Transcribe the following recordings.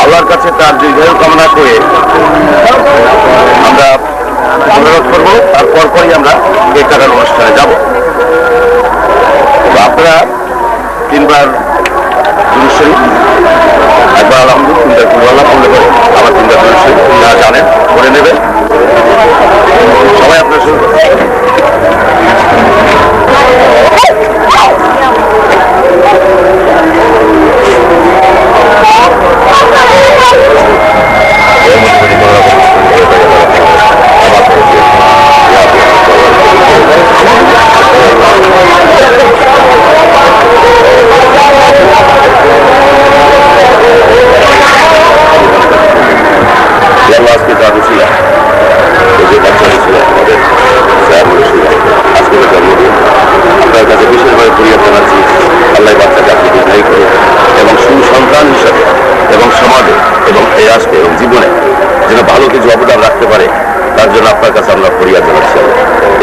আল্লাহর কাছে তার দীর্ঘায়ু কামনা করে আমরা অনুরোধ করব তার পরপরই আমরা কাটার অনুষ্ঠানে যাব। আপনারা তিনবার একবার আলহামদুলিল্লাহ তিনবার এই রাষ্ট্রে এবং জীবনে যেন ভালো কিছু অবদান রাখতে পারে তার জন্য আপনার কাছে আমরা ফরিয়াদ জানাচ্ছি।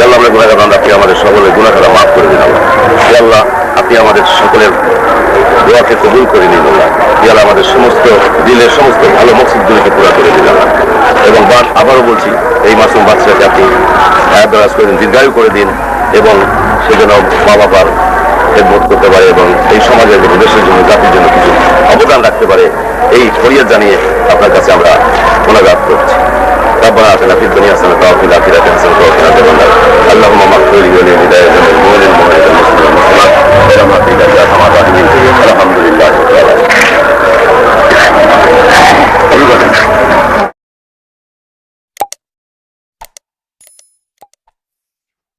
আল্লাহ আমরা গুণাগার বান্দা, আপনি আমাদের সকলের গুণাগারা মাফ করে দিন আল্লাহ। আল্লাহ আপনি আমাদের সকলের দোয়াকে কবুল করে নিন আল্লাহ। ইয়া আমাদের সমস্ত দিলের সমস্ত ভালো মকসুদগুলিকে পুরা করে দিন আল্লাহ। এবং বাদ আবারও বলছি এই মাসুম বাচ্চাকে আপনি দরাজ করে দিন দীর্ঘায়ু করে দিন এবং সেজন্য মা বাবার খেদমত করতে পারে এবং এই সমাজের জন্য দেশের জন্য জাতির জন্য কিছু অবদান রাখতে পারে। এই ফরিয়াদ জানিয়ে আপনার কাছে আমরা গুণাগাত করছি ربنا اتنا في الدنيا حسنه وفي الاخره حسنه وقنا عذاب النار اللهم اغفر لي